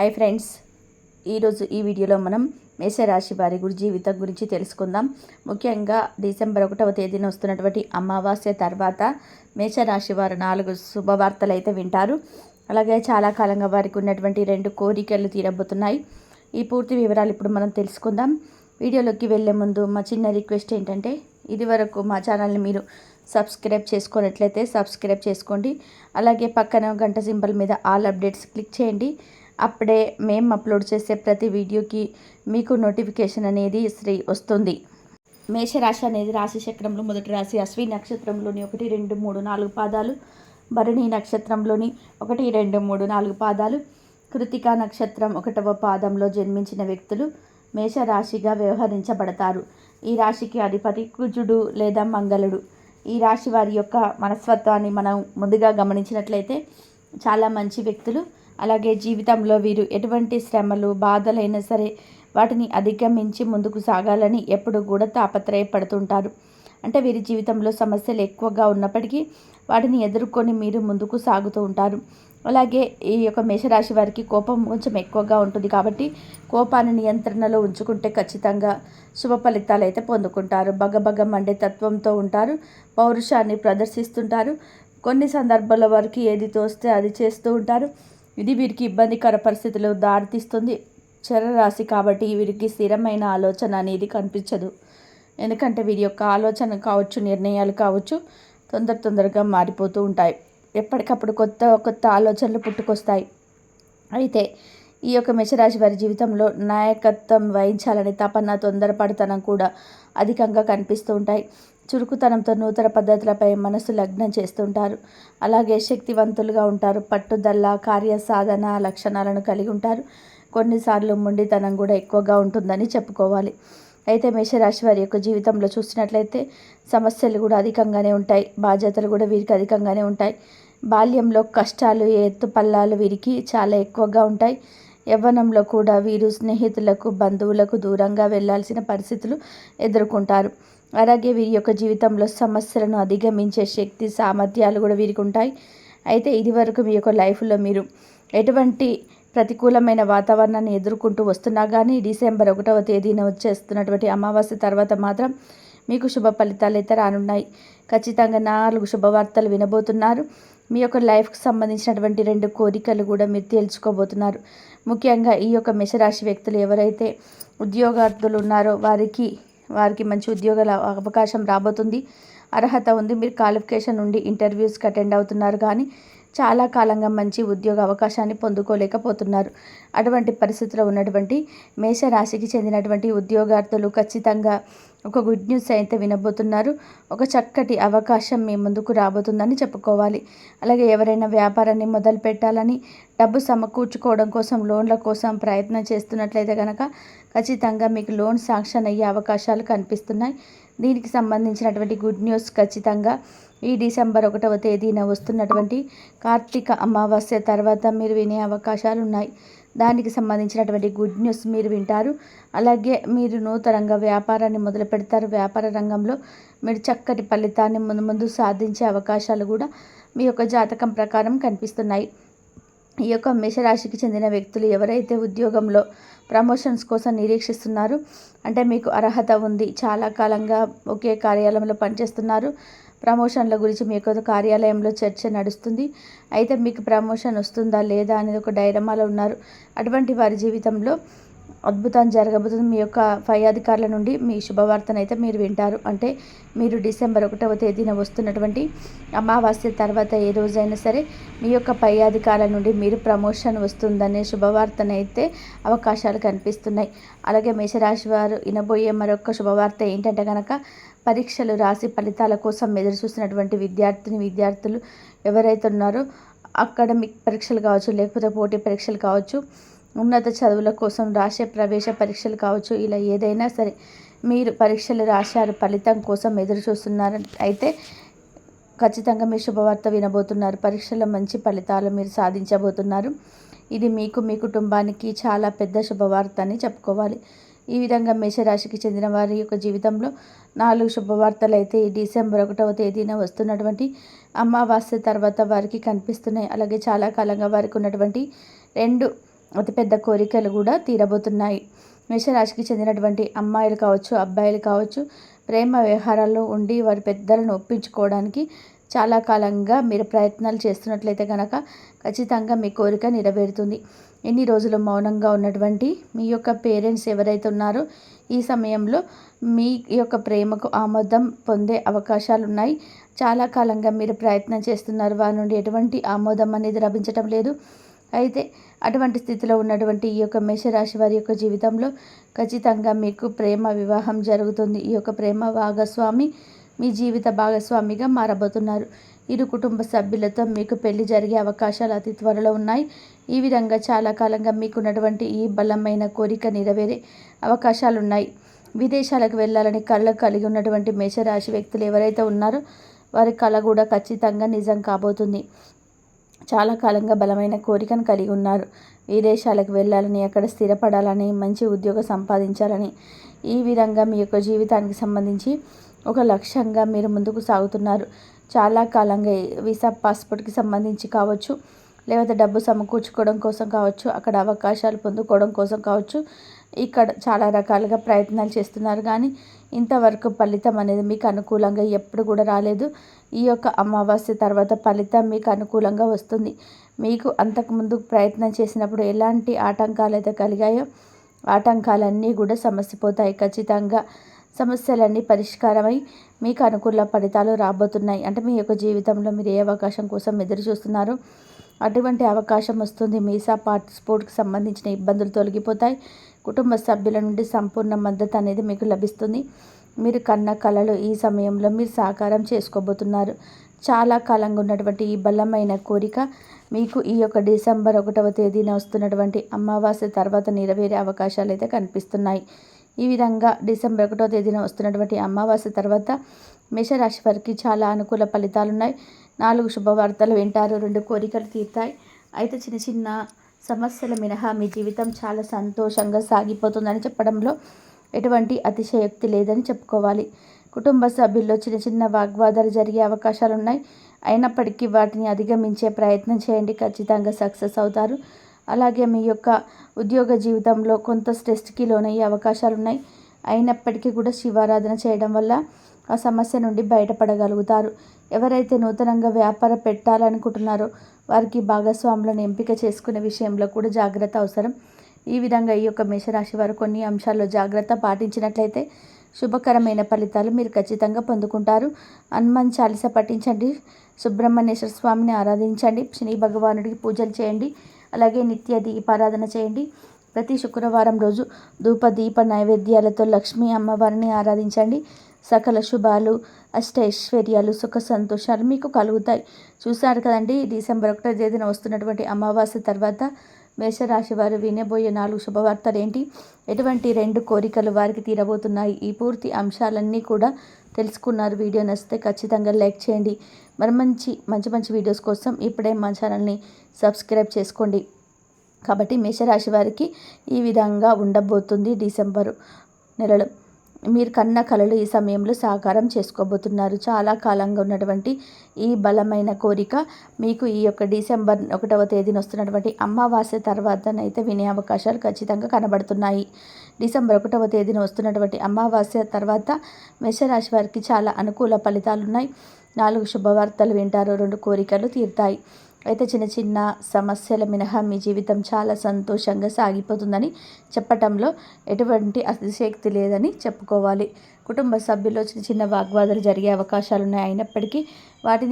Hi friends. ఈరోజు ఈ వీడియోలో మనం మేషరాశి వారి గురి జీవితం గురించి తెలుసుకుందాం. ముఖ్యంగా డిసెంబర్ ఒకటవ తేదీన వస్తున్నటువంటి అమావాస్య తర్వాత మేషరాశి వారు నాలుగు శుభవార్తలు అయితే వింటారు. అలాగే చాలా కాలంగా వారికి ఉన్నటువంటి రెండు కోరికలు తీరబోతున్నాయి. ఈ పూర్తి వివరాలు ఇప్పుడు మనం తెలుసుకుందాం. వీడియోలోకి వెళ్ళే ముందు మా చిన్న రిక్వెస్ట్ ఏంటంటే ఇది వరకు మా ఛానల్ని మీరు సబ్స్క్రైబ్ చేసుకున్నట్లయితే సబ్స్క్రైబ్ చేసుకోండి. అలాగే పక్కన గంట సింబల్ మీద ఆల్ అప్డేట్స్ క్లిక్ చేయండి. అప్పుడే మేము అప్లోడ్ చేసే ప్రతి వీడియోకి మీకు నోటిఫికేషన్ అనేది శ్రీ వస్తుంది. మేషరాశి అనేది రాశి చక్రంలో మొదటి రాశి అశ్వి నక్షత్రంలోని ఒకటి రెండు మూడు నాలుగు పాదాలు భరణి నక్షత్రంలోని ఒకటి రెండు మూడు నాలుగు పాదాలు కృతికా నక్షత్రం ఒకటవ పాదంలో జన్మించిన వ్యక్తులు మేషరాశిగా వ్యవహరించబడతారు. ఈ రాశికి అధిపతి కుజుడు లేదా మంగళుడు. ఈ రాశి వారి యొక్క మనస్తత్వాన్ని మనం ముందుగా గమనించినట్లయితే చాలా మంచి వ్యక్తులు. అలాగే జీవితంలో వీరు ఎటువంటి శ్రమలు బాధలైనా సరే వాటిని అధిగమించి ముందుకు సాగాలని ఎప్పుడు కూడా తాపత్రయపడుతుంటారు. అంటే వీరి జీవితంలో సమస్యలు ఎక్కువగా ఉన్నప్పటికీ వాటిని ఎదుర్కొని మీరు ముందుకు సాగుతూ ఉంటారు. అలాగే ఈ యొక్క మేషరాశి వారికి కోపం కొంచెం ఎక్కువగా ఉంటుంది కాబట్టి కోపాన్ని నియంత్రణలో ఉంచుకుంటే ఖచ్చితంగా శుభ ఫలితాలు అయితే పొందుకుంటారు. బగబగ మండే తత్వంతో ఉంటారు పౌరుషాన్ని ప్రదర్శిస్తుంటారు. కొన్ని సందర్భాల వరకు ఏది తోస్తే అది చేస్తూ ఉంటారు. ఇది వీరికి ఇబ్బందికర పరిస్థితులు దారితీస్తుంది. చరరాశి కాబట్టి వీరికి స్థిరమైన ఆలోచన అనేది కనిపించదు. ఎందుకంటే వీరి యొక్క ఆలోచన కావచ్చు నిర్ణయాలు కావచ్చు తొందర తొందరగా మారిపోతూ ఉంటాయి. ఎప్పటికప్పుడు కొత్త కొత్త ఆలోచనలు పుట్టుకొస్తాయి. అయితే ఈ యొక్క మేషరాశి వారి జీవితంలో నాయకత్వం వహించాలని తపన తొందరపడతనం కూడా అధికంగా కనిపిస్తూ ఉంటాయి. చురుకుతనంతో నూతన పద్ధతులపై మనసు లగ్నం చేస్తుంటారు. అలాగే శక్తివంతులుగా ఉంటారు. పట్టుదల కార్యసాధన లక్షణాలను కలిగి ఉంటారు. కొన్నిసార్లు మొండితనం కూడా ఎక్కువగా ఉంటుందని చెప్పుకోవాలి. అయితే మేషరాశి వారి యొక్క జీవితంలో చూసినట్లయితే సమస్యలు కూడా అధికంగానే ఉంటాయి. బాధ్యతలు కూడా వీరికి అధికంగానే ఉంటాయి. బాల్యంలో కష్టాలు ఎత్తు పల్లాలు వీరికి చాలా ఎక్కువగా ఉంటాయి. యవ్వనంలో కూడా వీరు స్నేహితులకు బంధువులకు దూరంగా వెళ్ళాల్సిన పరిస్థితులు ఎదుర్కొంటారు. అలాగే వీరి యొక్క జీవితంలో సమస్యలను అధిగమించే శక్తి సామర్థ్యాలు కూడా వీరికి ఉంటాయి. అయితే ఇదివరకు మీ యొక్క లైఫ్లో మీరు ఎటువంటి ప్రతికూలమైన వాతావరణాన్ని ఎదుర్కొంటూ వస్తున్నా కానీ డిసెంబర్ ఒకటవ తేదీన వచ్చేస్తున్నటువంటి అమావాస్య తర్వాత మాత్రం మీకు శుభ ఫలితాలు అయితే రానున్నాయి. ఖచ్చితంగా నాలుగు శుభవార్తలు వినబోతున్నారు. మీ యొక్క లైఫ్కి సంబంధించినటువంటి రెండు కోరికలు కూడా మీరు తేల్చుకోబోతున్నారు. ముఖ్యంగా ఈ యొక్క మేషరాశి వ్యక్తులు ఎవరైతే ఉద్యోగార్థులు ఉన్నారో వారికి వారికి మంచి ఉద్యోగాల అవకాశం రాబోతుంది. అర్హత ఉంది. మీరు క్వాలిఫికేషన్ నుండి ఇంటర్వ్యూస్కి అటెండ్ అవుతున్నారు కానీ చాలా కాలంగా మంచి ఉద్యోగ అవకాశాన్ని పొందుకోలేకపోతున్నారు. అటువంటి పరిస్థితిలో ఉన్నటువంటి మేషరాశికి చెందినటువంటి ఉద్యోగార్థులు ఖచ్చితంగా ఒక గుడ్ న్యూస్ అయితే వినబోతున్నారు. ఒక చక్కటి అవకాశం మీ ముందుకు రాబోతుందని చెప్పుకోవాలి. అలాగే ఎవరైనా వ్యాపారాన్ని మొదలు పెట్టాలని డబ్బు సమకూర్చుకోవడం కోసం లోన్ల కోసం ప్రయత్నం చేస్తున్నట్లయితే కనుక ఖచ్చితంగా మీకు లోన్ శాంక్షన్ అయ్యే అవకాశాలు కనిపిస్తున్నాయి. దీనికి సంబంధించినటువంటి గుడ్ న్యూస్ ఖచ్చితంగా ఈ డిసెంబర్ ఒకటవ తేదీన వస్తున్నటువంటి కార్తీక అమావాస్య తర్వాత మీరు వినే అవకాశాలు ఉన్నాయి దానికి సంబంధించినటువంటి గుడ్ న్యూస్ మీరు వింటారు. అలాగే మీరు నూతనంగా వ్యాపారాన్ని మొదలు పెడతారు. వ్యాపార రంగంలో మీరు చక్కటి ఫలితాన్ని ముందు ముందు సాధించే అవకాశాలు కూడా మీ యొక్క జాతకం ప్రకారం కనిపిస్తున్నాయి. ఈ యొక్క మేషరాశికి చెందిన వ్యక్తులు ఎవరైతే ఉద్యోగంలో ప్రమోషన్స్ కోసం నిరీక్షిస్తున్నారు అంటే మీకు అర్హత ఉంది చాలా కాలంగా ఒకే కార్యాలయంలో పనిచేస్తున్నారు ప్రమోషన్ల గురించి మీ యొక్క కార్యాలయంలో చర్చ నడుస్తుంది. అయితే మీకు ప్రమోషన్ వస్తుందా లేదా అనేది ఒక డైరమాలో ఉన్నారు. అటువంటి వారి జీవితంలో అద్భుతం జరగబోతుంది. మీ యొక్క పై అధికారుల నుండి మీ శుభవార్తను అయితే మీరు వింటారు. అంటే మీరు డిసెంబర్ ఒకటవ తేదీన వస్తున్నటువంటి అమావాస్య తర్వాత ఏ రోజైనా సరే మీ యొక్క పై అధికారుల నుండి మీరు ప్రమోషన్ వస్తుందనే శుభవార్తనైతే అవకాశాలు కనిపిస్తున్నాయి. అలాగే మేషరాశి వారు వినబోయే మరొక శుభవార్త ఏంటంటే కనుక పరీక్షలు రాసి ఫలితాల కోసం ఎదురు చూసినటువంటి విద్యార్థిని విద్యార్థులు ఎవరైతే ఉన్నారో అకాడమిక్ పరీక్షలు కావచ్చు లేకపోతే పోటీ పరీక్షలు కావచ్చు ఉన్నత చదువుల కోసం రాసే ప్రవేశ పరీక్షలు కావచ్చు ఇలా ఏదైనా సరే మీరు పరీక్షలు రాశారు ఫలితం కోసం ఎదురు చూస్తున్నారు అయితే ఖచ్చితంగా మీ శుభవార్త వినబోతున్నారు. పరీక్షలో మంచి ఫలితాలు మీరు సాధించబోతున్నారు. ఇది మీకు మీ కుటుంబానికి చాలా పెద్ద శుభవార్త అని చెప్పుకోవాలి. ఈ విధంగా మేషరాశికి చెందిన వారి యొక్క జీవితంలో నాలుగు శుభవార్తలు అయితే ఈ డిసెంబర్ ఒకటవ తేదీన వస్తున్నటువంటి అమావాస్య తర్వాత వారికి కనిపిస్తున్నాయి. అలాగే చాలా కాలంగా వారికి ఉన్నటువంటి రెండు అతిపెద్ద కోరికలు కూడా తీరబోతున్నాయి. మేషరాశికి చెందినటువంటి అమ్మాయిలు కావచ్చు అబ్బాయిలు కావచ్చు ప్రేమ వ్యవహారాల్లో ఉండి వారి పెద్దలను ఒప్పించుకోవడానికి చాలా కాలంగా మీరు ప్రయత్నాలు చేస్తున్నట్లయితే కనుక ఖచ్చితంగా మీ కోరిక నెరవేరుతుంది. ఎన్ని రోజులు మౌనంగా ఉన్నటువంటి మీ యొక్క పేరెంట్స్ ఎవరైతే ఉన్నారో ఈ సమయంలో మీ యొక్క ప్రేమకు ఆమోదం పొందే అవకాశాలు ఉన్నాయి. చాలా కాలంగా మీరు ప్రయత్నం చేస్తున్నారు. వారి నుండి ఎటువంటి ఆమోదం అనేది లభించటం లేదు. అయితే అటువంటి స్థితిలో ఉన్నటువంటి ఈ యొక్క మేషరాశి వారి యొక్క జీవితంలో ఖచ్చితంగా మీకు ప్రేమ వివాహం జరుగుతుంది. ఈ యొక్క ప్రేమ భాగస్వామి మీ జీవిత భాగస్వామిగా మారబోతున్నారు. ఇరు కుటుంబ సభ్యులతో మీకు పెళ్ళి జరిగే అవకాశాలు అతి త్వరలో ఉన్నాయి. ఈ విధంగా చాలా కాలంగా మీకున్నటువంటి ఈ బలమైన కోరిక నెరవేరే అవకాశాలు ఉన్నాయి విదేశాలకు వెళ్ళాలని కళ్ళ కలిగి ఉన్నటువంటి మేషరాశి వ్యక్తులు ఎవరైతే ఉన్నారో వారి కళ కూడా ఖచ్చితంగా నిజం కాబోతుంది. చాలా కాలంగా బలమైన కోరికను కలిగి ఉన్నారు. విదేశాలకు వెళ్ళాలని అక్కడ స్థిరపడాలని మంచి ఉద్యోగం సంపాదించాలని ఈ విధంగా మీ యొక్క జీవితానికి సంబంధించి ఒక లక్ష్యంగా మీరు ముందుకు సాగుతున్నారు. చాలా కాలంగా వీసా పాస్పోర్ట్కి సంబంధించి కావచ్చు లేకపోతే డబ్బు సమకూర్చుకోవడం కోసం కావచ్చు అక్కడ అవకాశాలు పొందుకోవడం కోసం కావచ్చు ఇక్కడ చాలా రకాలుగా ప్రయత్నాలు చేస్తున్నారు. కానీ ఇంతవరకు ఫలితం అనేది మీకు అనుకూలంగా ఎప్పుడు కూడా రాలేదు. ఈ యొక్క అమావాస్య తర్వాత ఫలితం మీకు అనుకూలంగా వస్తుంది. మీకు అంతకుముందు ప్రయత్నం చేసినప్పుడు ఎలాంటి ఆటంకాలు అయితే కలిగాయో ఆటంకాలన్నీ కూడా సమస్యపోతాయి ఖచ్చితంగా సమస్యలన్నీ పరిష్కారమై మీకు అనుకూల ఫలితాలు రాబోతున్నాయి. అంటే మీ యొక్క జీవితంలో మీరు ఏ అవకాశం కోసం ఎదురు చూస్తున్నారో అటువంటి అవకాశం వస్తుంది. మీసా పాస్పోర్ట్కి సంబంధించిన ఇబ్బందులు తొలగిపోతాయి. కుటుంబ సభ్యుల నుండి సంపూర్ణ మద్దతు అనేది మీకు లభిస్తుంది. మీరు కన్న కళలు ఈ సమయంలో మీరు సాకారం చేసుకోబోతున్నారు. చాలా కాలంగా ఉన్నటువంటి ఈ బలమైన కోరిక మీకు ఈ యొక్క డిసెంబర్ ఒకటవ తేదీన వస్తున్నటువంటి అమావాస్య తర్వాత నెరవేరే అవకాశాలు అయితే కనిపిస్తున్నాయి. ఈ విధంగా డిసెంబర్ ఒకటో తేదీన వస్తున్నటువంటి అమావాస్య తర్వాత మేషరాశి వారికి చాలా అనుకూల ఫలితాలు ఉన్నాయి నాలుగు శుభవార్తలు వింటారు రెండు కోరికలు తీర్తాయి. అయితే చిన్న చిన్న సమస్యల మినహా మీ జీవితం చాలా సంతోషంగా సాగిపోతుందని చెప్పడంలో ఎటువంటి అతిశయోక్తి లేదని చెప్పుకోవాలి. కుటుంబ సభ్యుల్లో చిన్న చిన్న వాగ్వాదాలు జరిగే అవకాశాలు ఉన్నాయి అయినప్పటికీ వాటిని అధిగమించే ప్రయత్నం చేయండి. ఖచ్చితంగా సక్సెస్ అవుతారు. అలాగే మీ యొక్క ఉద్యోగ జీవితంలో కొంత స్ట్రెస్కి లోనయ్యే అవకాశాలు ఉన్నాయి అయినప్పటికీ కూడా శివారాధన చేయడం వల్ల ఆ సమస్య నుండి బయటపడగలుగుతారు. ఎవరైతే నూతనంగా వ్యాపార పెట్టాలనుకుంటున్నారో వారికి భాగస్వాములను ఎంపిక చేసుకునే విషయంలో కూడా జాగ్రత్త అవసరం. ఈ విధంగా ఈ యొక్క మేషరాశి వారు కొన్ని అంశాల్లో జాగ్రత్త పాటించినట్లయితే శుభకరమైన ఫలితాలు మీరు ఖచ్చితంగా పొందుకుంటారు. హనుమాన్ చాలీస పఠించండి. సుబ్రహ్మణ్యేశ్వర స్వామిని ఆరాధించండి. శని భగవానుడికి పూజలు చేయండి. అలాగే నిత్య దీపారాధన చేయండి. ప్రతి శుక్రవారం రోజు ధూప దీప నైవేద్యాలతో లక్ష్మీ అమ్మవారిని ఆరాధించండి. సకల శుభాలు అష్టైశ్వర్యాలు సుఖ సంతోషాలు మీకు కలుగుతాయి. చూశారు కదండి డిసెంబర్ ఒకటో తేదీన వస్తున్నటువంటి అమావాస్య తర్వాత మేషరాశి వారు వినబోయే నాలుగు శుభవార్తలు ఏంటి? ఎటువంటి రెండు కోరికలు వారికి తీరబోతున్నాయి? ఈ పూర్తి అంశాలన్నీ కూడా తెలుసుకున్నారు. వీడియో నచ్చితే ఖచ్చితంగా లైక్ చేయండి. మరి మంచి మంచి మంచి వీడియోస్ కోసం ఇప్పుడే మా ఛానల్ని సబ్స్క్రైబ్ చేసుకోండి. కాబట్టి మేషరాశి వారికి ఈ విధంగా ఉండబోతుంది డిసెంబరు నెలలో. మీరు కన్న కళలు ఈ సమయంలో సాకారం చేసుకోబోతున్నారు. చాలా కాలంగా ఉన్నటువంటి ఈ బలమైన కోరిక మీకు ఈ యొక్క డిసెంబర్ ఒకటవ తేదీన వస్తున్నటువంటి అమావాస్య తర్వాతనైతే వినే అవకాశాలు ఖచ్చితంగా కనబడుతున్నాయి. డిసెంబర్ ఒకటవ తేదీన వస్తున్నటువంటి అమావాస్య తర్వాత మేషరాశి వారికి చాలా అనుకూల ఫలితాలు ఉన్నాయి నాలుగు శుభవార్తలు వింటారు రెండు కోరికలు తీరుతాయి. అయితే చిన్న చిన్న సమస్యల మినహా మీ జీవితం చాలా సంతోషంగా సాగిపోతుందని చెప్పటంలో ఎటువంటి అతిశక్తి లేదని చెప్పుకోవాలి. కుటుంబ సభ్యుల్లో చిన్న చిన్న వాగ్వాదాలు జరిగే అవకాశాలు ఉన్నాయి అయినప్పటికీ వాటిని